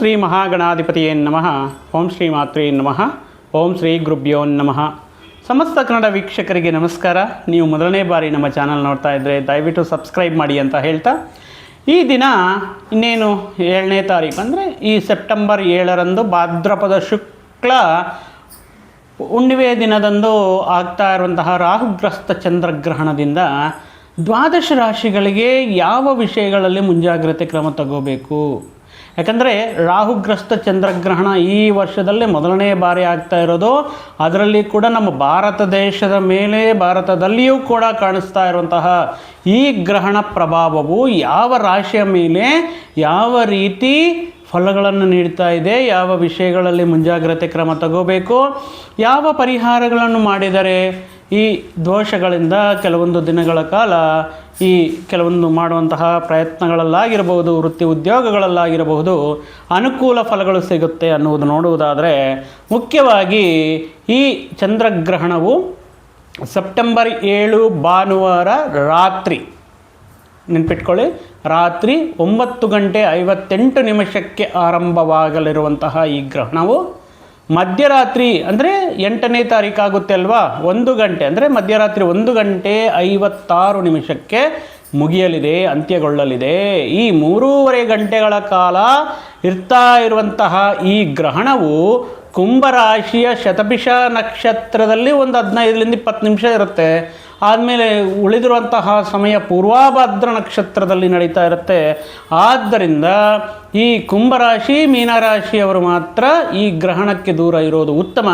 ಶ್ರೀ ಮಹಾಗಣಾಧಿಪತಿಯೇ ನಮಃ. ಓಂ ಶ್ರೀ ಮಾತ್ರೇ ನಮಃ. ಓಂ ಶ್ರೀ ಗುರುಭ್ಯೋ ನಮಃ. ಸಮಸ್ತ ಕನ್ನಡ ವೀಕ್ಷಕರಿಗೆ ನಮಸ್ಕಾರ. ನೀವು ಮೊದಲನೇ ಬಾರಿ ನಮ್ಮ ಚಾನಲ್ ನೋಡ್ತಾ ಇದ್ದರೆ ದಯವಿಟ್ಟು ಸಬ್ಸ್ಕ್ರೈಬ್ ಮಾಡಿ ಅಂತ ಹೇಳ್ತಾ. ಈ ದಿನ ಇನ್ನೇನು ಏಳನೇ ತಾರೀಕು ಅಂದರೆ ಈ ಸೆಪ್ಟೆಂಬರ್ ಏಳರಂದು ಭಾದ್ರಪದ ಶುಕ್ಲ ಹುಣ್ಣಿಮೆ ದಿನದಂದು ಆಗ್ತಾ ಇರುವಂತಹ ರಾಹುಗ್ರಸ್ತ ಚಂದ್ರಗ್ರಹಣದಿಂದ ದ್ವಾದಶ ರಾಶಿಗಳಿಗೆ ಯಾವ ವಿಷಯಗಳಲ್ಲಿ ಮುಂಜಾಗ್ರತೆ ಕ್ರಮ ತಗೋಬೇಕು? ಯಾಕಂದರೆ ರಾಹುಗ್ರಸ್ತ ಚಂದ್ರಗ್ರಹಣ ಈ ವರ್ಷದಲ್ಲೇ ಮೊದಲನೇ ಬಾರಿ ಆಗ್ತಾ ಇರೋದು. ಅದರಲ್ಲಿ ಕೂಡ ನಮ್ಮ ಭಾರತ ದೇಶದ ಮೇಲೆ ಭಾರತದಲ್ಲಿಯೂ ಕೂಡ ಕಾಣಿಸ್ತಾ ಇರುವಂತಹ ಈ ಗ್ರಹಣ ಪ್ರಭಾವವು ಯಾವ ರಾಶಿಯ ಮೇಲೆ ಯಾವ ರೀತಿ ಫಲಗಳನ್ನು ನೀಡ್ತಾ ಇದೆ, ಯಾವ ವಿಷಯಗಳಲ್ಲಿ ಮುಂಜಾಗ್ರತೆ ಕ್ರಮ ತಗೋಬೇಕು, ಯಾವ ಪರಿಹಾರಗಳನ್ನು ಮಾಡಿದರೆ ಈ ದೋಷಗಳಿಂದ ಕೆಲವೊಂದು ದಿನಗಳ ಕಾಲ ಈ ಕೆಲವೊಂದು ಮಾಡುವಂತಹ ಪ್ರಯತ್ನಗಳಲ್ಲಾಗಿರಬಹುದು, ವೃತ್ತಿ ಉದ್ಯೋಗಗಳಲ್ಲಾಗಿರಬಹುದು, ಅನುಕೂಲ ಫಲಗಳು ಸಿಗುತ್ತೆ ಅನ್ನುವುದು ನೋಡುವುದಾದರೆ, ಮುಖ್ಯವಾಗಿ ಈ ಚಂದ್ರಗ್ರಹಣವು ಸೆಪ್ಟೆಂಬರ್ ಏಳು ಭಾನುವಾರ ರಾತ್ರಿ, ನೆನ್ಪಿಟ್ಕೊಳ್ಳಿ, ರಾತ್ರಿ ಒಂಬತ್ತು ಗಂಟೆ ಐವತ್ತೆಂಟು ನಿಮಿಷಕ್ಕೆ ಆರಂಭವಾಗಲಿರುವಂತಹ ಈ ಗ್ರಹಣವು ಮಧ್ಯರಾತ್ರಿ ಅಂದರೆ ಎಂಟನೇ ತಾರೀಕಾಗುತ್ತೆ ಅಲ್ವಾ? ಒಂದು ಗಂಟೆ. ಅಂದರೆ ಮಧ್ಯರಾತ್ರಿ ಒಂದು ಗಂಟೆ ಐವತ್ತಾರು ನಿಮಿಷಕ್ಕೆ ಮುಗಿಯಲಿದೆ, ಅಂತ್ಯಗೊಳ್ಳಲಿದೆ. ಈ ಮೂರೂವರೆ ಗಂಟೆಗಳ ಕಾಲ ಇರ್ತಾ ಇರುವಂತಹ ಈ ಗ್ರಹಣವು ಕುಂಭರಾಶಿಯ ಶತಭಿಷ ನಕ್ಷತ್ರದಲ್ಲಿ ಒಂದು ಹದಿನೈದರಿಂದ ಇಪ್ಪತ್ತು ನಿಮಿಷ ಇರುತ್ತೆ. ಆದಮೇಲೆ ಉಳಿದಿರುವಂತಹ ಸಮಯ ಪೂರ್ವಾಭಾದ್ರ ನಕ್ಷತ್ರದಲ್ಲಿ ನಡೀತಾ ಇರುತ್ತೆ. ಆದ್ದರಿಂದ ಈ ಕುಂಭರಾಶಿ, ಮೀನರಾಶಿಯವರು ಮಾತ್ರ ಈ ಗ್ರಹಣಕ್ಕೆ ದೂರ ಇರೋದು ಉತ್ತಮ.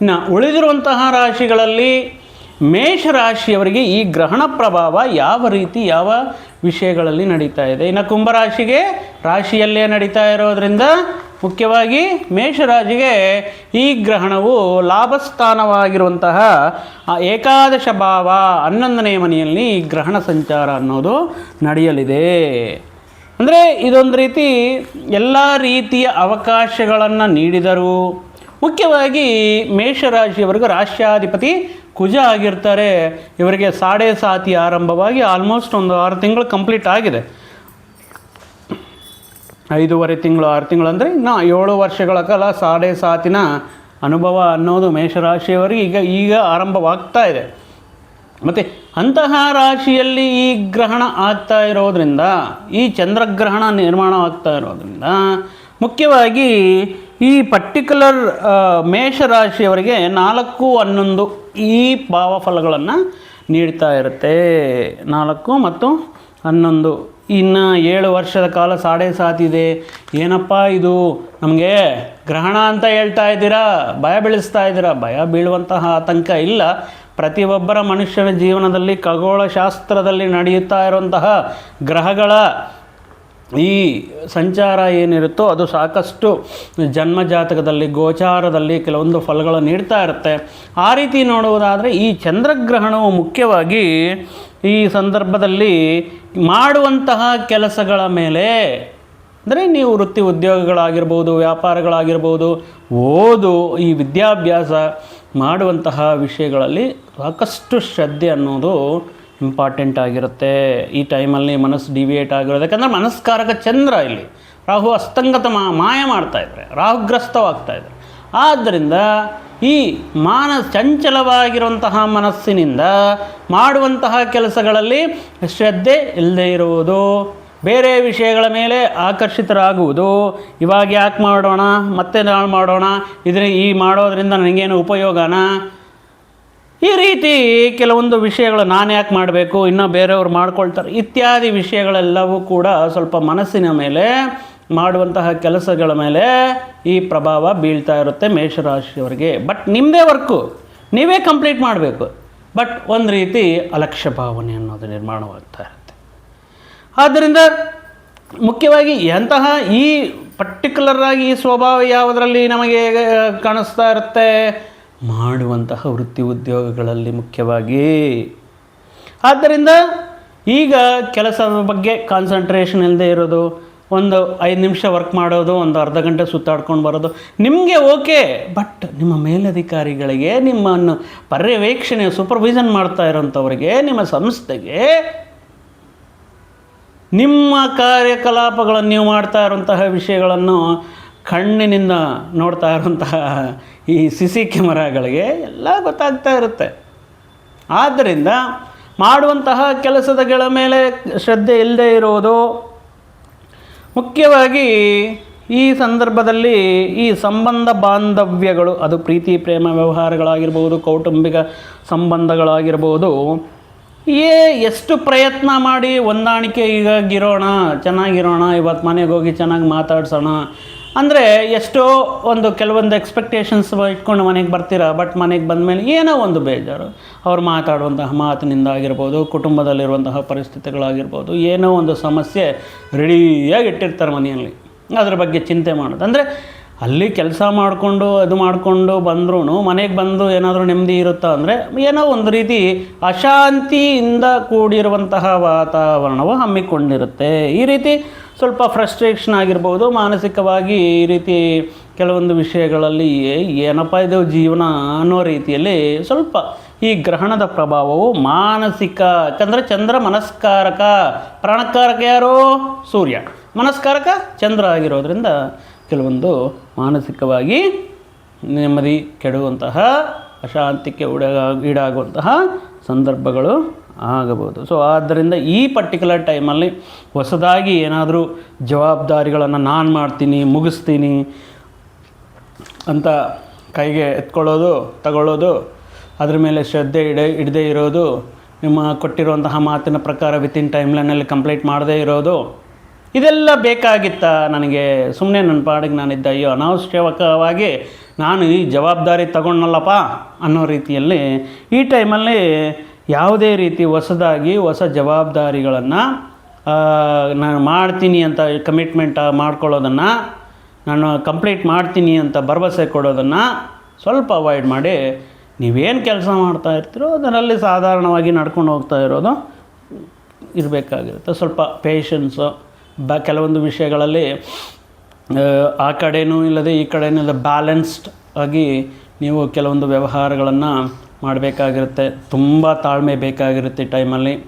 ಇನ್ನು ಉಳಿದಿರುವಂತಹ ರಾಶಿಗಳಲ್ಲಿ ಮೇಷರಾಶಿಯವರಿಗೆ ಈ ಗ್ರಹಣ ಪ್ರಭಾವ ಯಾವ ರೀತಿ, ಯಾವ ವಿಷಯಗಳಲ್ಲಿ ನಡೀತಾ ಇದೆ. ಇನ್ನು ಕುಂಭರಾಶಿಗೆ ರಾಶಿಯಲ್ಲೇ ನಡೀತಾ ಇರೋದ್ರಿಂದ ಮುಖ್ಯವಾಗಿ ಮೇಷರಾಜಿಗೆ ಈ ಗ್ರಹಣವು ಲಾಭಸ್ಥಾನವಾಗಿರುವಂತಹ ಏಕಾದಶ ಭಾವ ಹನ್ನೊಂದನೇ ಮನೆಯಲ್ಲಿ ಗ್ರಹಣ ಸಂಚಾರ ಅನ್ನೋದು ನಡೆಯಲಿದೆ. ಅಂದರೆ ಇದೊಂದು ರೀತಿ ಎಲ್ಲ ರೀತಿಯ ಅವಕಾಶಗಳನ್ನು ನೀಡಿದರು, ಮುಖ್ಯವಾಗಿ ಮೇಷರಾಶಿಯವರೆಗೂ ರಾಷ್ಟ್ರಾಧಿಪತಿ ಕುಜ ಆಗಿರ್ತಾರೆ. ಇವರಿಗೆ ಸಾಡೆ ಸಾತಿ ಆರಂಭವಾಗಿ ಆಲ್ಮೋಸ್ಟ್ ಒಂದು ಆರು ತಿಂಗಳು ಕಂಪ್ಲೀಟ್ ಆಗಿದೆ. ಐದೂವರೆ ತಿಂಗಳು, ಆರು ತಿಂಗಳು ಅಂದರೆ ಇನ್ನು ಏಳು ವರ್ಷಗಳ ಕಾಲ ಸಾಡೆ ಸಾತಿನ ಅನುಭವ ಅನ್ನೋದು ಮೇಷರಾಶಿಯವರಿಗೆ ಈಗ ಈಗ ಆರಂಭವಾಗ್ತಾ ಇದೆ. ಮತ್ತು ಅಂತಹ ರಾಶಿಯಲ್ಲಿ ಈ ಗ್ರಹಣ ಆಗ್ತಾ ಇರೋದ್ರಿಂದ, ಈ ಚಂದ್ರಗ್ರಹಣ ನಿರ್ಮಾಣ ಆಗ್ತಾ ಇರೋದ್ರಿಂದ ಮುಖ್ಯವಾಗಿ ಈ ಪರ್ಟಿಕ್ಯುಲರ್ ಮೇಷರಾಶಿಯವರಿಗೆ ನಾಲ್ಕು ಹನ್ನೊಂದು ಈ ಭಾವಫಲಗಳನ್ನು ನೀಡ್ತಾ ಇರುತ್ತೆ. ನಾಲ್ಕು ಮತ್ತು ಹನ್ನೊಂದು ಇನ್ನು ಏಳು ವರ್ಷದ ಕಾಲ ಸಾಡೆ ಸಾತಿದೆ. ಏನಪ್ಪ ಇದು? ನಮಗೆ ಗ್ರಹಣ ಅಂತ ಹೇಳ್ತಾ ಇದ್ದೀರಾ? ಭಯ ಬೀಳಿಸ್ತಾ ಇದ್ದೀರಾ? ಭಯ ಬೀಳುವಂತಹ ಆತಂಕ ಇಲ್ಲ. ಪ್ರತಿಯೊಬ್ಬರ ಮನುಷ್ಯನ ಜೀವನದಲ್ಲಿ ಖಗೋಳಶಾಸ್ತ್ರದಲ್ಲಿ ನಡೆಯುತ್ತಾ ಇರುವಂತಹ ಗ್ರಹಗಳ ಈ ಸಂಚಾರ ಏನಿರುತ್ತೋ ಅದು ಸಾಕಷ್ಟು ಜನ್ಮಜಾತಕದಲ್ಲಿ ಗೋಚಾರದಲ್ಲಿ ಕೆಲವೊಂದು ಫಲಗಳು ನೀಡ್ತಾ ಇರುತ್ತೆ. ಆ ರೀತಿ ನೋಡುವುದಾದರೆ ಈ ಚಂದ್ರಗ್ರಹಣವು ಮುಖ್ಯವಾಗಿ ಈ ಸಂದರ್ಭದಲ್ಲಿ ಮಾಡುವಂತಹ ಕೆಲಸಗಳ ಮೇಲೆ, ಅಂದರೆ ನೀವು ವೃತ್ತಿ ಉದ್ಯೋಗಗಳಾಗಿರ್ಬೋದು, ವ್ಯಾಪಾರಗಳಾಗಿರ್ಬೋದು, ಓದು ಈ ವಿದ್ಯಾಭ್ಯಾಸ ಮಾಡುವಂತಹ ವಿಷಯಗಳಲ್ಲಿ ಸಾಕಷ್ಟು ಶ್ರದ್ಧೆ ಅನ್ನೋದು ಇಂಪಾರ್ಟೆಂಟ್ ಆಗಿರುತ್ತೆ. ಈ ಟೈಮಲ್ಲಿ ಮನಸ್ಸು ಡಿವಿಯೇಟ್ ಆಗಿರೋದು. ಯಾಕಂದರೆ ಮನಸ್ಕಾರಕ ಚಂದ್ರ ಇಲ್ಲಿ. ರಾಹು ಅಸ್ತಂಗತ ಮಾಯ ರಾಹುಗ್ರಸ್ತವಾಗ್ತಾ ಇದ್ದಾರೆ ಆದ್ದರಿಂದ ಈ ಮಾನ ಚಂಚಲವಾಗಿರುವಂತಹ ಮನಸ್ಸಿನಿಂದ ಮಾಡುವಂತಹ ಕೆಲಸಗಳಲ್ಲಿ ಶ್ರದ್ಧೆ ಇಲ್ಲದೆ ಇರುವುದು, ಬೇರೆ ವಿಷಯಗಳ ಮೇಲೆ ಆಕರ್ಷಿತರಾಗುವುದು. ಇವಾಗ ಯಾಕೆ ಮಾಡೋಣ, ಮತ್ತೆ ನಾಳೆ ಮಾಡೋಣ, ಇದ್ರ ಈ ಮಾಡೋದರಿಂದ ನನಗೇನು ಉಪಯೋಗನ? ಈ ರೀತಿ ಕೆಲವೊಂದು ವಿಷಯಗಳು ನಾನು ಯಾಕೆ ಮಾಡಬೇಕು, ಇನ್ನೂ ಬೇರೆಯವ್ರು ಮಾಡ್ಕೊಳ್ತಾರೆ, ಇತ್ಯಾದಿ ವಿಷಯಗಳೆಲ್ಲವೂ ಕೂಡ ಸ್ವಲ್ಪ ಮನಸ್ಸಿನ ಮೇಲೆ ಮಾಡುವಂತಹ ಕೆಲಸಗಳ ಮೇಲೆ ಈ ಪ್ರಭಾವ ಬೀಳ್ತಾ ಇರುತ್ತೆ ಮೇಷರಾಶಿಯವರಿಗೆ. ಬಟ್ ನಿಮ್ಮದೇ ವರ್ಕು ನೀವೇ ಕಂಪ್ಲೀಟ್ ಮಾಡಬೇಕು. ಬಟ್ ಒಂದು ರೀತಿ ಅಲಕ್ಷ್ಯ ಭಾವನೆ ಅನ್ನೋದು ನಿರ್ಮಾಣವಾಗ್ತಾ ಇರುತ್ತೆ. ಆದ್ದರಿಂದ ಮುಖ್ಯವಾಗಿ ಎಂತಹ ಈ ಪರ್ಟಿಕ್ಯುಲರ್ ಆಗಿ ಈ ಸ್ವಭಾವ ಯಾವುದರಲ್ಲಿ ನಮಗೆ ಕಾಣಿಸ್ತಾ ಇರುತ್ತೆ? ಮಾಡುವಂತಹ ವೃತ್ತಿ ಉದ್ಯೋಗಗಳಲ್ಲಿ ಮುಖ್ಯವಾಗಿ. ಆದ್ದರಿಂದ ಈಗ ಕೆಲಸದ ಬಗ್ಗೆ ಕಾನ್ಸಂಟ್ರೇಷನ್ ಇಲ್ಲದೆ ಇರೋದು ಒಂದು ಐದು ನಿಮಿಷ ವರ್ಕ್ ಮಾಡೋದು, ಒಂದು ಅರ್ಧ ಗಂಟೆ ಸುತ್ತಾಡ್ಕೊಂಡು ಬರೋದು. ನಿಮಗೆ ಓಕೆ ಬಟ್ ನಿಮ್ಮ ಮೇಲಧಿಕಾರಿಗಳಿಗೆ, ನಿಮ್ಮನ್ನು ಪರ್ಯವೇಕ್ಷಣೆ ಸೂಪರ್ವಿಷನ್ ಮಾಡ್ತಾ ಇರೋಂಥವ್ರಿಗೆ, ನಿಮ್ಮ ಸಂಸ್ಥೆಗೆ ನಿಮ್ಮ ಕಾರ್ಯಕಲಾಪಗಳನ್ನು ನೀವು ಮಾಡ್ತಾ ಇರುವಂತಹ ವಿಷಯಗಳನ್ನು ಕಣ್ಣಿನಿಂದ ನೋಡ್ತಾ ಇರುವಂತಹ ಈ ಸಿ ಸಿ ಕ್ಯಾಮರಾಗಳಿಗೆ ಎಲ್ಲ ಗೊತ್ತಾಗ್ತಾ ಇರುತ್ತೆ. ಆದ್ದರಿಂದ ಮಾಡುವಂತಹ ಕೆಲಸದಗಳ ಮೇಲೆ ಶ್ರದ್ಧೆ ಇಲ್ಲದೆ ಇರೋದು ಮುಖ್ಯವಾಗಿ ಈ ಸಂದರ್ಭದಲ್ಲಿ ಈ ಸಂಬಂಧ ಬಾಂಧವ್ಯಗಳು, ಅದು ಪ್ರೀತಿ, ಪ್ರೇಮ, ವ್ಯವಹಾರಗಳಾಗಿರ್ಬೋದು, ಕೌಟುಂಬಿಕ ಸಂಬಂಧಗಳಾಗಿರ್ಬೋದು, ಏ ಎಷ್ಟು ಪ್ರಯತ್ನ ಮಾಡಿ ಹೊಂದಾಣಿಕೆ ಈಗಾಗಿರೋಣ ಚೆನ್ನಾಗಿರೋಣ ಇವತ್ತು ಮನೆಗೆ ಹೋಗಿ ಚೆನ್ನಾಗಿ ಮಾತಾಡ್ಸೋಣ ಅಂದರೆ ಎಷ್ಟೋ ಒಂದು ಕೆಲವೊಂದು ಎಕ್ಸ್ಪೆಕ್ಟೇಷನ್ಸ್ ಇಟ್ಕೊಂಡು ಮನೆಗೆ ಬರ್ತೀರಾ ಬಟ್ ಮನೆಗೆ ಬಂದ ಮೇಲೆ ಏನೋ ಒಂದು ಬೇಜಾರು. ಅವ್ರು ಮಾತಾಡುವಂತಹ ಮಾತಿನಿಂದ ಆಗಿರ್ಬೋದು, ಕುಟುಂಬದಲ್ಲಿರುವಂತಹ ಪರಿಸ್ಥಿತಿಗಳಾಗಿರ್ಬೋದು, ಏನೋ ಒಂದು ಸಮಸ್ಯೆ ರೆಡಿಯಾಗಿ ಇಟ್ಟಿರ್ತಾರೆ ಮನೆಯಲ್ಲಿ. ಅದ್ರ ಬಗ್ಗೆ ಚಿಂತೆ ಮಾಡೋದು. ಅಂದರೆ ಅಲ್ಲಿ ಕೆಲಸ ಮಾಡಿಕೊಂಡು, ಅದು ಮಾಡಿಕೊಂಡು ಬಂದ್ರೂ ಮನೆಗೆ ಬಂದು ಏನಾದರೂ ನೆಮ್ಮದಿ ಇರುತ್ತಾ ಅಂದರೆ ಏನೋ ಒಂದು ರೀತಿ ಅಶಾಂತಿಯಿಂದ ಕೂಡಿರುವಂತಹ ವಾತಾವರಣವು ಹಮ್ಮಿಕೊಂಡಿರುತ್ತೆ. ಈ ರೀತಿ ಸ್ವಲ್ಪ ಫ್ರಸ್ಟ್ರೇಷನ್ ಆಗಿರ್ಬೋದು, ಮಾನಸಿಕವಾಗಿ ಈ ರೀತಿ ಕೆಲವೊಂದು ವಿಷಯಗಳಲ್ಲಿ ಏನಪ್ಪ ಇದು ಜೀವನ ಅನ್ನೋ ರೀತಿಯಲ್ಲಿ ಸ್ವಲ್ಪ ಈ ಗ್ರಹಣದ ಪ್ರಭಾವವು ಮಾನಸಿಕ ಯಾಕಂದರೆ ಚಂದ್ರ ಮನಸ್ಕಾರಕ, ಪ್ರಾಣಕಾರಕ ಯಾರು? ಸೂರ್ಯ. ಮನಸ್ಕಾರಕ ಚಂದ್ರ ಆಗಿರೋದ್ರಿಂದ ಕೆಲವೊಂದು ಮಾನಸಿಕವಾಗಿ ನೆಮ್ಮದಿ ಕೆಡುವಂತಹ, ಅಶಾಂತಿಗೆ ಉಡಗ, ಈಡಾಗುವಂತಹ ಸಂದರ್ಭಗಳು ಆಗಬಹುದು. ಸೊ ಆದ್ದರಿಂದ ಈ ಪರ್ಟಿಕ್ಯುಲರ್ ಟೈಮಲ್ಲಿ ಹೊಸದಾಗಿ ಏನಾದರೂ ಜವಾಬ್ದಾರಿಗಳನ್ನು ನಾನು ಮಾಡ್ತೀನಿ, ಮುಗಿಸ್ತೀನಿ ಅಂತ ಕೈಗೆ ಎತ್ಕೊಳ್ಳೋದು, ತಗೊಳ್ಳೋದು, ಅದ್ರ ಮೇಲೆ ಶ್ರದ್ಧೆ ಇಡ, ಇಡದೇ ಇರೋದು, ನಿಮ್ಮ ಕೊಟ್ಟಿರುವಂತಹ ಮಾತಿನ ಪ್ರಕಾರ ವಿತಿನ್ ಟೈಮ್ ಲೈನಲ್ಲಿ ಕಂಪ್ಲೀಟ್ ಮಾಡದೇ ಇರೋದು, ಇದೆಲ್ಲ ಬೇಕಾಗಿತ್ತ? ನನಗೆ ಸುಮ್ಮನೆ ನನ್ನ ಪಾಡಿಗೆ ನಾನಿದ್ದ, ಅಯ್ಯೋ, ಅನಾವಶ್ಯಕವಾಗಿ ನಾನು ಈ ಜವಾಬ್ದಾರಿ ತಗೊಂಡಲ್ಲಪ್ಪ ಅನ್ನೋ ರೀತಿಯಲ್ಲಿ ಈ ಟೈಮಲ್ಲಿ ಯಾವುದೇ ರೀತಿ ಹೊಸದಾಗಿ ಹೊಸ ಜವಾಬ್ದಾರಿಗಳನ್ನು ನಾನು ಮಾಡ್ತೀನಿ ಅಂತ ಕಮಿಟ್ಮೆಂಟ್ ಮಾಡ್ಕೊಳ್ಳೋದನ್ನು ನಾನು ಕಂಪ್ಲೀಟ್ ಮಾಡ್ತೀನಿ ಅಂತ ಭರವಸೆ ಕೊಡೋದನ್ನು ಸ್ವಲ್ಪ ಅವಾಯ್ಡ್ ಮಾಡಿ ನೀವೇನು ಕೆಲಸ ಮಾಡ್ತಾ ಇರ್ತೀರೋ ಅದರಲ್ಲಿ ಸಾಧಾರಣವಾಗಿ ನಡ್ಕೊಂಡು ಹೋಗ್ತಾ ಇರೋದು ಇರಬೇಕಾಗಿರುತ್ತೆ. ಸ್ವಲ್ಪ ಪೇಷನ್ಸು ಬ ಕೆಲವೊಂದು ವಿಷಯಗಳಲ್ಲಿ ಆ, ಕಡೆಯೂ ಇಲ್ಲದೆ ಈ ಕಡೆಯೂ ಇಲ್ಲದೆ ಬ್ಯಾಲೆನ್ಸ್ಡ್ ಆಗಿ ನೀವು ಕೆಲವೊಂದು ವ್ಯವಹಾರಗಳನ್ನು ಮಾಡಬೇಕಾಗಿರುತ್ತೆ. ತುಂಬ ತಾಳ್ಮೆ ಬೇಕಾಗಿರುತ್ತೆ ಟೈಮಲ್ಲಿ.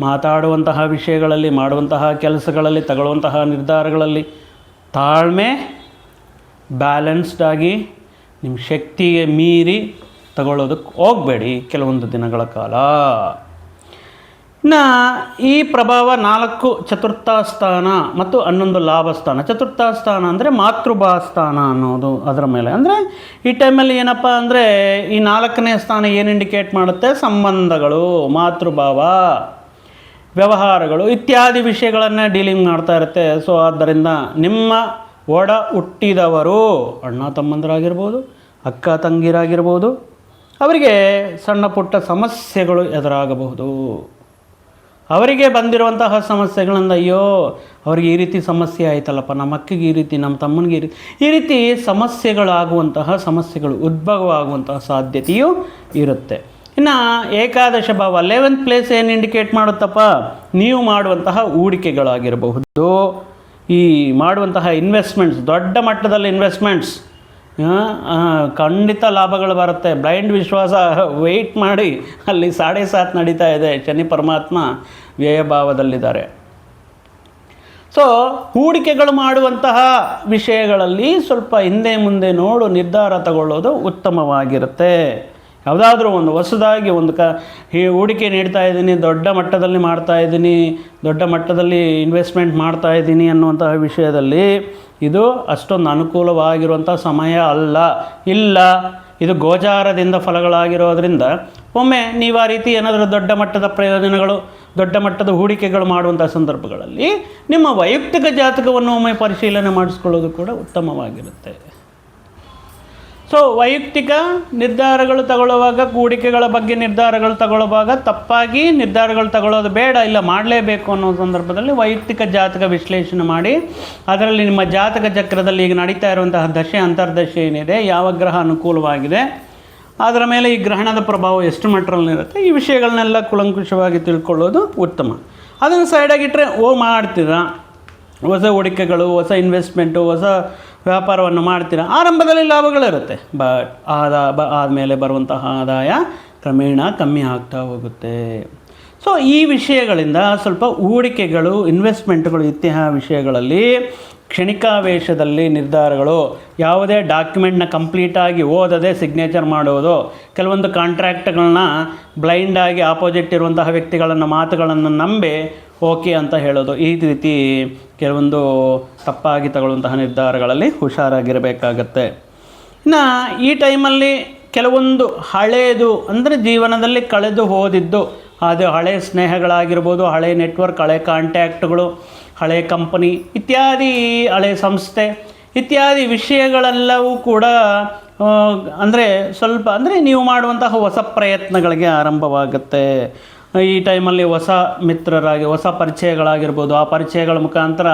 ಮಾತಾಡುವಂತಹ ವಿಷಯಗಳಲ್ಲಿ, ಮಾಡುವಂತಹ ಕೆಲಸಗಳಲ್ಲಿ, ತಗೊಳ್ಳುವಂತಹ ನಿರ್ಧಾರಗಳಲ್ಲಿ ತಾಳ್ಮೆ, ಬ್ಯಾಲೆನ್ಸ್ಡ್ ಆಗಿ ನಿಮ್ಮ ಶಕ್ತಿಗೆ ಮೀರಿ ತಗೊಳ್ಳೋದಕ್ಕೆ ಹೋಗಬೇಡಿ ಕೆಲವೊಂದು ದಿನಗಳ ಕಾಲ. ಇನ್ನು ಈ ಪ್ರಭಾವ ನಾಲ್ಕು ಚತುರ್ಥ ಸ್ಥಾನ ಮತ್ತು ಹನ್ನೊಂದು ಲಾಭ ಸ್ಥಾನ ಚತುರ್ಥ ಸ್ಥಾನ ಅಂದರೆ ಮಾತೃಭಾ ಸ್ಥಾನ ಅನ್ನೋದು ಅದರ ಮೇಲೆ. ಅಂದರೆ ಈ ಟೈಮಲ್ಲಿ ಏನಪ್ಪ ಅಂದರೆ ಈ ನಾಲ್ಕನೇ ಸ್ಥಾನ ಏನು ಇಂಡಿಕೇಟ್ ಮಾಡುತ್ತೆ? ಸಂಬಂಧಗಳು, ಮಾತೃಭಾವ, ವ್ಯವಹಾರಗಳು ಇತ್ಯಾದಿ ವಿಷಯಗಳನ್ನು ಡೀಲಿಂಗ್ ಮಾಡ್ತಾ ಇರುತ್ತೆ. ಸೊ ಆದ್ದರಿಂದ ನಿಮ್ಮ ಒಡ ಹುಟ್ಟಿದವರು, ಅಣ್ಣ ತಮ್ಮಂದರಾಗಿರ್ಬೋದು, ಅಕ್ಕ ತಂಗಿರಾಗಿರ್ಬೋದು, ಅವರಿಗೆ ಸಣ್ಣ ಪುಟ್ಟ ಸಮಸ್ಯೆಗಳು ಎದುರಾಗಬಹುದು. ಅವರಿಗೆ ಬಂದಿರುವಂತಹ ಸಮಸ್ಯೆಗಳಿಂದ, ಅಯ್ಯೋ, ಅವ್ರಿಗೆ ಈ ರೀತಿ ಸಮಸ್ಯೆ ಆಯ್ತಲ್ಲಪ್ಪ, ನಮ್ಮ ಅಕ್ಕಿಗೆ ಈ ರೀತಿ, ನಮ್ಮ ತಮ್ಮನಿಗೆ ಈ ರೀತಿ. ಈ ರೀತಿ ಸಮಸ್ಯೆಗಳಾಗುವಂತಹ ಸಮಸ್ಯೆಗಳು ಉದ್ಭವವಾಗುವಂತಹ ಸಾಧ್ಯತೆಯು ಇರುತ್ತೆ. ಇನ್ನು ಏಕಾದಶ ಭಾವ ಲೆವೆಂತ್ ಪ್ಲೇಸ್ ಏನು ಇಂಡಿಕೇಟ್ ಮಾಡುತ್ತಪ್ಪ? ನೀವು ಮಾಡುವಂತಹ ಹೂಡಿಕೆಗಳಾಗಿರಬಹುದು. ಈ ಮಾಡುವಂತಹ ಇನ್ವೆಸ್ಟ್ಮೆಂಟ್ಸ್ ದೊಡ್ಡ ಮಟ್ಟದಲ್ಲಿ ಇನ್ವೆಸ್ಟ್ಮೆಂಟ್ಸ್ ಖಂಡಿತ ಲಾಭಗಳು ಬರುತ್ತೆ. ಬ್ಲೈಂಡ್ ವಿಶ್ವಾಸ ವೆಯ್ಟ್ ಮಾಡಿ. ಅಲ್ಲಿ ಸಾಡೆ ಸಾತ್ ನಡೀತಾ ಇದೆ. ಶನಿ ಪರಮಾತ್ಮ ವ್ಯಯಭಾವದಲ್ಲಿದ್ದಾರೆ. ಸೊ ಹೂಡಿಕೆಗಳು ಮಾಡುವಂತಹ ವಿಷಯಗಳಲ್ಲಿ ಸ್ವಲ್ಪ ಹಿಂದೆ ಮುಂದೆ ನೋಡು, ನಿರ್ಧಾರ ತಗೊಳ್ಳೋದು ಉತ್ತಮವಾಗಿರುತ್ತೆ. ಯಾವುದಾದ್ರೂ ಒಂದು ಹೊಸದಾಗಿ ಒಂದು ಕ ಈ ಹೂಡಿಕೆ ನೀಡ್ತಾ ಇದ್ದೀನಿ, ದೊಡ್ಡ ಮಟ್ಟದಲ್ಲಿ ಮಾಡ್ತಾ ಇದ್ದೀನಿ, ದೊಡ್ಡ ಮಟ್ಟದಲ್ಲಿ ಇನ್ವೆಸ್ಟ್ಮೆಂಟ್ ಮಾಡ್ತಾ ಇದ್ದೀನಿ ಅನ್ನುವಂತಹ ವಿಷಯದಲ್ಲಿ ಇದು ಅಷ್ಟೊಂದು ಅನುಕೂಲವಾಗಿರುವಂಥ ಸಮಯ ಅಲ್ಲ. ಇಲ್ಲ, ಇದು ಗೋಚಾರದಿಂದ ಫಲಗಳಾಗಿರೋದ್ರಿಂದ ಒಮ್ಮೆ ನೀವು ಆ ರೀತಿ ಏನಾದರೂ ದೊಡ್ಡ ಮಟ್ಟದ ಪ್ರಯೋಜನಗಳು, ದೊಡ್ಡ ಮಟ್ಟದ ಹೂಡಿಕೆಗಳು ಮಾಡುವಂಥ ಸಂದರ್ಭಗಳಲ್ಲಿ ನಿಮ್ಮ ವೈಯಕ್ತಿಕ ಜಾತಕವನ್ನು ಒಮ್ಮೆ ಪರಿಶೀಲನೆ ಮಾಡಿಸ್ಕೊಳ್ಳೋದು ಕೂಡ ಉತ್ತಮವಾಗಿರುತ್ತೆ. ಸೊ ವೈಯಕ್ತಿಕ ನಿರ್ಧಾರಗಳು ತಗೊಳ್ಳುವಾಗ ಹೂಡಿಕೆಗಳ ಬಗ್ಗೆ ನಿರ್ಧಾರಗಳು ತಗೊಳ್ಳುವಾಗ ತಪ್ಪಾಗಿ ನಿರ್ಧಾರಗಳು ತಗೊಳ್ಳೋದು ಬೇಡ, ಇಲ್ಲ ಮಾಡಲೇಬೇಕು ಅನ್ನೋ ಸಂದರ್ಭದಲ್ಲಿ ವೈಯಕ್ತಿಕ ಜಾತಕ ವಿಶ್ಲೇಷಣೆ ಮಾಡಿ, ಅದರಲ್ಲಿ ನಿಮ್ಮ ಜಾತಕ ಚಕ್ರದಲ್ಲಿ ಈಗ ನಡೀತಾ ಇರುವಂತಹ ದಶೆ, ಅಂತರ್ದಶೆ ಏನಿದೆ, ಯಾವ ಗ್ರಹ ಅನುಕೂಲವಾಗಿದೆ, ಅದರ ಮೇಲೆ ಈ ಗ್ರಹಣದ ಪ್ರಭಾವ ಎಷ್ಟು ಮಟ್ಟರಲ್ಲಿರುತ್ತೆ ಈ ವಿಷಯಗಳನ್ನೆಲ್ಲ ಕುಲಂಕುಷವಾಗಿ ತಿಳ್ಕೊಳ್ಳೋದು ಉತ್ತಮ. ಅದನ್ನು ಸೈಡಾಗಿಟ್ಟರೆ ಓ ಮಾಡ್ತೀರಾ? ಹೊಸ ಹೂಡಿಕೆಗಳು, ಹೊಸ ಇನ್ವೆಸ್ಟ್ಮೆಂಟು ಹೊಸ ವ್ಯಾಪಾರವನ್ನು ಮಾಡ್ತೀರಾ? ಆರಂಭದಲ್ಲಿ ಲಾಭಗಳಿರುತ್ತೆ. ಬಟ್ ಆದ, ಬ, ಆದಮೇಲೆ ಬರುವಂತಹ ಆದಾಯ ಕ್ರಮೇಣ ಕಮ್ಮಿ ಆಗ್ತಾ ಹೋಗುತ್ತೆ. ಸೊ ಈ ವಿಷಯಗಳಿಂದ ಸ್ವಲ್ಪ ಹೂಡಿಕೆಗಳು ಇನ್ವೆಸ್ಟ್ಮೆಂಟ್ಗಳು ಇತ್ಯಾಹ ವಿಷಯಗಳಲ್ಲಿ ಕ್ಷಣಿಕಾವೇಶದಲ್ಲಿ ನಿರ್ಧಾರಗಳು ಯಾವುದೇ ಡಾಕ್ಯುಮೆಂಟ್ನ ಕಂಪ್ಲೀಟಾಗಿ ಓದದೆ ಸಿಗ್ನೇಚರ್ ಮಾಡೋದು, ಕೆಲವೊಂದು ಕಾಂಟ್ರಾಕ್ಟ್ಗಳನ್ನ ಬ್ಲೈಂಡಾಗಿ ಆಪೋಸಿಟ್ ಇರುವಂತಹ ವ್ಯಕ್ತಿಗಳನ್ನು ಮಾತುಗಳನ್ನು ನಂಬಿ ಓಕೆ ಅಂತ ಹೇಳೋದು. ಈ ರೀತಿ ಕೆಲವೊಂದು ತಪ್ಪಾಗಿ ತಗೊಳ್ಳುವಂತಹ ನಿರ್ಧಾರಗಳಲ್ಲಿ ಹುಷಾರಾಗಿರಬೇಕಾಗತ್ತೆ. ಇನ್ನು ಈ ಟೈಮಲ್ಲಿ ಕೆಲವೊಂದು ಹಳೆಯದು ಅಂದರೆ ಜೀವನದಲ್ಲಿ ಕಳೆದು ಹೋದಿದ್ದು. ಅದು ಹಳೆ ಸ್ನೇಹಗಳಾಗಿರ್ಬೋದು, ಹಳೆ ನೆಟ್ವರ್ಕ್, ಹಳೆ ಕಾಂಟ್ಯಾಕ್ಟ್ಗಳು, ಹಳೆ ಕಂಪನಿ ಇತ್ಯಾದಿ ಹಳೆ ಸಂಸ್ಥೆ ಇತ್ಯಾದಿ ವಿಷಯಗಳೆಲ್ಲವೂ ಕೂಡ ಅಂದರೆ ಸ್ವಲ್ಪ ಅಂದರೆ ನೀವು ಮಾಡುವಂತಹ ಹೊಸ ಪ್ರಯತ್ನಗಳಿಗೆ ಆರಂಭವಾಗುತ್ತೆ. ಈ ಟೈಮಲ್ಲಿ ಹೊಸ ಮಿತ್ರರಾಗಿ, ಹೊಸ ಪರಿಚಯಗಳಾಗಿರ್ಬೋದು. ಆ ಪರಿಚಯಗಳ ಮುಖಾಂತರ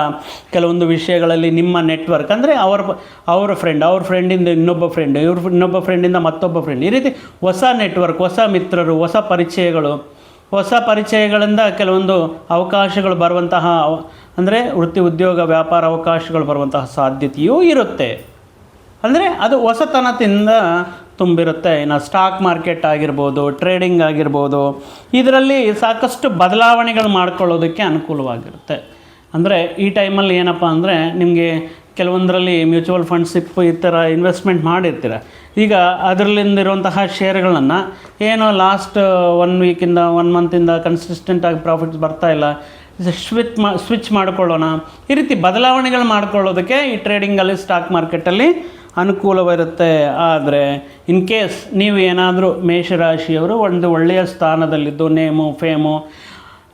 ಕೆಲವೊಂದು ವಿಷಯಗಳಲ್ಲಿ ನಿಮ್ಮ ನೆಟ್ವರ್ಕ್ ಅಂದರೆ ಅವ್ರ ಅವ್ರ ಫ್ರೆಂಡ್ ಅವ್ರ ಫ್ರೆಂಡಿಂದ ಇನ್ನೊಬ್ಬ ಫ್ರೆಂಡ್ ಇವ್ರ ಇನ್ನೊಬ್ಬ ಫ್ರೆಂಡಿಂದ ಮತ್ತೊಬ್ಬ ಫ್ರೆಂಡ್ ಈ ರೀತಿ ಹೊಸ ನೆಟ್ವರ್ಕ್ ಹೊಸ ಮಿತ್ರರು, ಹೊಸ ಪರಿಚಯಗಳು, ಹೊಸ ಪರಿಚಯಗಳಿಂದ ಕೆಲವೊಂದು ಅವಕಾಶಗಳು ಬರುವಂತಹ, ಅಂದರೆ ವೃತ್ತಿ ಉದ್ಯೋಗ, ವ್ಯಾಪಾರ ಅವಕಾಶಗಳು ಬರುವಂತಹ ಸಾಧ್ಯತೆಯೂ ಇರುತ್ತೆ. ಅಂದರೆ ಅದು ಹೊಸತನದಿಂದ ತುಂಬಿರುತ್ತೆ. ಇನ್ನು ಸ್ಟಾಕ್ ಮಾರ್ಕೆಟ್ ಆಗಿರ್ಬೋದು ಟ್ರೇಡಿಂಗ್ ಆಗಿರ್ಬೋದು, ಇದರಲ್ಲಿ ಸಾಕಷ್ಟು ಬದಲಾವಣೆಗಳು ಮಾಡ್ಕೊಳ್ಳೋದಕ್ಕೆ ಅನುಕೂಲವಾಗಿರುತ್ತೆ. ಅಂದರೆ ಈ ಟೈಮಲ್ಲಿ ಏನಪ್ಪ ಅಂದರೆ ನಿಮಗೆ ಕೆಲವೊಂದರಲ್ಲಿ ಮ್ಯೂಚುವಲ್ ಫಂಡ್ಸಿಪ್ ಈ ಥರ ಇನ್ವೆಸ್ಟ್ಮೆಂಟ್ ಮಾಡಿರ್ತೀರ. ಈಗ ಅದರಲ್ಲಿಂದಿರುವಂತಹ ಶೇರ್ಗಳನ್ನು ಏನೋ ಲಾಸ್ಟ್ ಒನ್ ವೀಕಿಂದ ಒನ್ ಮಂತಿಂದ ಕನ್ಸಿಸ್ಟೆಂಟಾಗಿ ಪ್ರಾಫಿಟ್ಸ್ ಬರ್ತಾ ಇಲ್ಲ. ಸ್ವಿಚ್ ಮಾ ಸ್ವಿಚ್ ಮಾಡ್ಕೊಳ್ಳೋಣ. ಈ ರೀತಿ ಬದಲಾವಣೆಗಳು ಮಾಡ್ಕೊಳ್ಳೋದಕ್ಕೆ ಈ ಟ್ರೇಡಿಂಗಲ್ಲಿ ಸ್ಟಾಕ್ ಮಾರ್ಕೆಟಲ್ಲಿ ಅನುಕೂಲವಿರುತ್ತೆ. ಆದರೆ ಇನ್ ಕೇಸ್ ನೀವು ಏನಾದರೂ ಮೇಷರಾಶಿಯವರು ಒಂದು ಒಳ್ಳೆಯ ಸ್ಥಾನದಲ್ಲಿದ್ದು, ನೇಮು, ಫೇಮು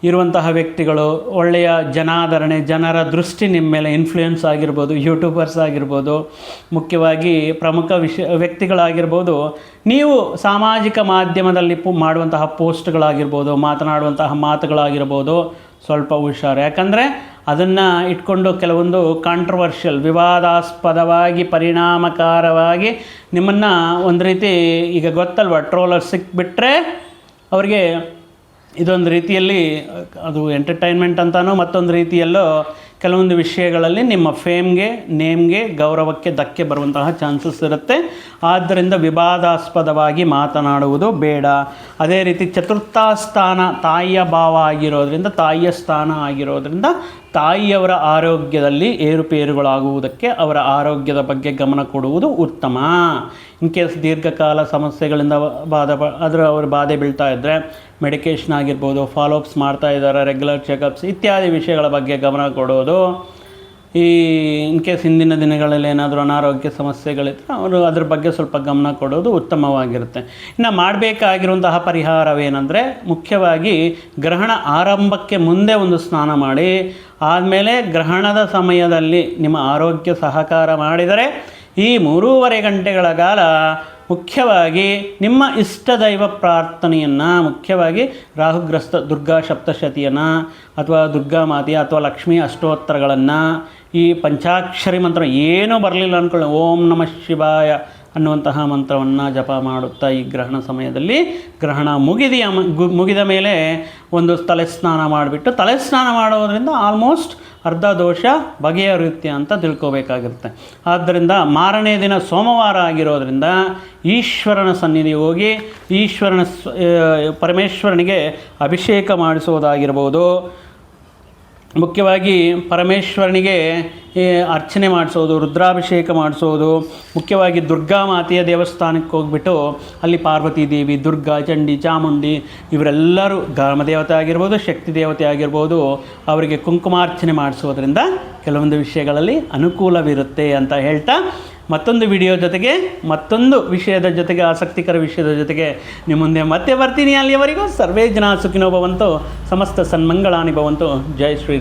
ಇರುವಂತಹ ವ್ಯಕ್ತಿಗಳು, ಒಳ್ಳೆಯ ಜನಾದರಣೆ ಜನರ ದೃಷ್ಟಿ ನಿಮ್ಮ ಮೇಲೆ ಇನ್ಫ್ಲೂಯೆನ್ಸ್ ಆಗಿರ್ಬೋದು ಯೂಟ್ಯೂಬರ್ಸ್ ಆಗಿರ್ಬೋದು, ಮುಖ್ಯವಾಗಿ ಪ್ರಮುಖ ವಿಷ, ವ್ಯಕ್ತಿಗಳಾಗಿರ್ಬೋದು, ನೀವು ಸಾಮಾಜಿಕ ಮಾಧ್ಯಮದಲ್ಲಿ ಪು, ಮಾಡುವಂತಹ ಪೋಸ್ಟ್ಗಳಾಗಿರ್ಬೋದು ಮಾತನಾಡುವಂತಹ ಮಾತುಗಳಾಗಿರ್ಬೋದು, ಸ್ವಲ್ಪ ಹುಷಾರು. ಯಾಕಂದರೆ ಅದನ್ನು ಇಟ್ಕೊಂಡು ಕೆಲವೊಂದು ಕಾಂಟ್ರವರ್ಷಿಯಲ್ ವಿವಾದಾಸ್ಪದವಾಗಿ, ಪರಿಣಾಮಕಾರವಾಗಿ ನಿಮ್ಮನ್ನು ಒಂದು ರೀತಿ ಈಗ ಗೊತ್ತಲ್ವ ಟ್ರೋಲರ್ ಸಿಕ್ಬಿಟ್ರೆ ಅವರಿಗೆ ಇದೊಂದು ರೀತಿಯಲ್ಲಿ ಅದು ಎಂಟರ್ಟೈನ್ಮೆಂಟ್ ಅಂತಲೂ ಮತ್ತೊಂದು ರೀತಿಯಲ್ಲೋ ಕೆಲವೊಂದು ವಿಷಯಗಳಲ್ಲಿ ನಿಮ್ಮ ಫೇಮ್ಗೆ, ನೇಮ್ಗೆ, ಗೌರವಕ್ಕೆ ಧಕ್ಕೆ ಬರುವಂತಹ ಚಾನ್ಸಸ್ ಇರುತ್ತೆ. ಆದ್ದರಿಂದ ವಿವಾದಾಸ್ಪದವಾಗಿ ಮಾತನಾಡುವುದು ಬೇಡ. ಅದೇ ರೀತಿ ಚತುರ್ಥ ಸ್ಥಾನ ತಾಯಿಯ ಭಾವ ಆಗಿರೋದ್ರಿಂದ, ತಾಯಿಯ ಸ್ಥಾನ ಆಗಿರೋದ್ರಿಂದ ತಾಯಿಯವರ ಆರೋಗ್ಯದಲ್ಲಿ ಏರುಪೇರುಗಳಾಗುವುದಕ್ಕೆ ಅವರ ಆರೋಗ್ಯದ ಬಗ್ಗೆ ಗಮನ ಕೊಡುವುದು ಉತ್ತಮ. ಇನ್ ಕೇಸ್ ದೀರ್ಘಕಾಲ ಸಮಸ್ಯೆಗಳಿಂದ ಬಾಧ ಅದರ ಅವರು ಬಾಧೆ ಬೀಳ್ತಾ ಇದ್ದರೆ ಮೆಡಿಕೇಷನ್ ಆಗಿರ್ಬೋದು ಫಾಲೋಅಪ್ಸ್ ಮಾಡ್ತಾ ಇದ್ದಾರೆ ರೆಗ್ಯುಲರ್ ಚೆಕಪ್ಸ್ ಇತ್ಯಾದಿ ವಿಷಯಗಳ ಬಗ್ಗೆ ಗಮನ ಕೊಡೋದು. ಈ ಇನ್ ಕೇಸ್ ಹಿಂದಿನ ದಿನಗಳಲ್ಲಿ ಏನಾದರೂ ಅನಾರೋಗ್ಯ ಸಮಸ್ಯೆಗಳಿದ್ದರೆ ಅವರು ಅದ್ರ ಬಗ್ಗೆ ಸ್ವಲ್ಪ ಗಮನ ಕೊಡೋದು ಉತ್ತಮವಾಗಿರುತ್ತೆ. ಇನ್ನು ಮಾಡಬೇಕಾಗಿರುವಂತಹ ಪರಿಹಾರವೇನೆಂದರೆ, ಮುಖ್ಯವಾಗಿ ಗ್ರಹಣ ಆರಂಭಕ್ಕೆ ಮುಂದೆ ಒಂದು ಸ್ನಾನ ಮಾಡಿ, ಆದಮೇಲೆ ಗ್ರಹಣದ ಸಮಯದಲ್ಲಿ ನಿಮ್ಮ ಆರೋಗ್ಯ ಸಹಕಾರ ಮಾಡಿದರೆ, ಈ ಮೂರೂವರೆ ಗಂಟೆಗಳ ಕಾಲ ಮುಖ್ಯವಾಗಿ ನಿಮ್ಮ ಇಷ್ಟ ದೈವ ಪ್ರಾರ್ಥನೆಯನ್ನು ಮುಖ್ಯವಾಗಿ ರಾಹುಗ್ರಸ್ತ ದುರ್ಗಾ ಸಪ್ತಶತಿಯನ್ನು ಅಥವಾ ದುರ್ಗಾ ಮಾತೆಯ ಅಥವಾ ಲಕ್ಷ್ಮೀ ಅಷ್ಟೋತ್ತರಗಳನ್ನು ಈ ಪಂಚಾಕ್ಷರಿ ಮಂತ್ರ ಏನೂ ಬರಲಿಲ್ಲ ಅಂದ್ಕೊಳ್ಳಿ ಓಂ ನಮಃ ಶಿವಾಯ ಅನ್ನುವಂತಹ ಮಂತ್ರವನ್ನು ಜಪ ಮಾಡುತ್ತಾ ಈ ಗ್ರಹಣ ಸಮಯದಲ್ಲಿ. ಗ್ರಹಣ ಮುಗಿದೆಯ ಗು- ಮುಗಿದ ಮೇಲೆ ಒಂದು ತಲೆ ಸ್ನಾನ ಮಾಡಿಬಿಟ್ಟು ತಲೆ ಸ್ನಾನ ಮಾಡೋದರಿಂದ ಆಲ್ಮೋಸ್ಟ್ ಅರ್ಧ ದೋಷ ಬಗೆಹರಿಯುತ್ತೆ ಅಂತ ತಿಳ್ಕೊಬೇಕಾಗಿರುತ್ತೆ. ಆದ್ದರಿಂದ ಮಾರನೇ ದಿನ ಸೋಮವಾರ ಆಗಿರೋದರಿಂದ ಈಶ್ವರನ ಸನ್ನಿಧಿ ಹೋಗಿ ಈಶ್ವರನ ಪರಮೇಶ್ವರನಿಗೆ ಅಭಿಷೇಕ ಮಾಡಿಸೋದಾಗಿರ್ಬೋದು ಮುಖ್ಯವಾಗಿ ಪರಮೇಶ್ವರನಿಗೆ ಅರ್ಚನೆ ಮಾಡಿಸೋದು, ರುದ್ರಾಭಿಷೇಕ ಮಾಡಿಸೋದು, ಮುಖ್ಯವಾಗಿ ದುರ್ಗಾ ಮಾತೆಯ ದೇವಸ್ಥಾನಕ್ಕೆ ಹೋಗ್ಬಿಟ್ಟು ಅಲ್ಲಿ ಪಾರ್ವತಿ ದೇವಿ, ದುರ್ಗಾ, ಚಂಡಿ, ಚಾಮುಂಡಿ ಇವರೆಲ್ಲರೂ ಗ್ರಾಮದೇವತೆ ಆಗಿರ್ಬೋದು, ಶಕ್ತಿ ದೇವತೆ ಆಗಿರ್ಬೋದು, ಅವರಿಗೆ ಕುಂಕುಮಾರ್ಚನೆ ಮಾಡಿಸೋದ್ರಿಂದ ಕೆಲವೊಂದು ವಿಷಯಗಳಲ್ಲಿ ಅನುಕೂಲವಿರುತ್ತೆ ಅಂತ ಹೇಳ್ತಾ ಮತ್ತೊಂದು ವಿಡಿಯೋ ಜೊತೆಗೆ, ಮತ್ತೊಂದು ವಿಷಯದ ಜೊತೆಗೆ, ಆಸಕ್ತಿಕರ ವಿಷಯದ ಜೊತೆಗೆ ನಿಮ್ಮ ಮುಂದೆ ಮತ್ತೆ ಬರ್ತೀನಿ. ಅಲ್ಲಿಯವರೆಗೂ ಸರ್ವೇ ಜನ ಸುಖಿನೋ ಭವಂತು, ಸಮಸ್ತ ಸನ್ಮಂಗಳಾನಿ ಭವಂತು. ಜೈ ಶ್ರೀ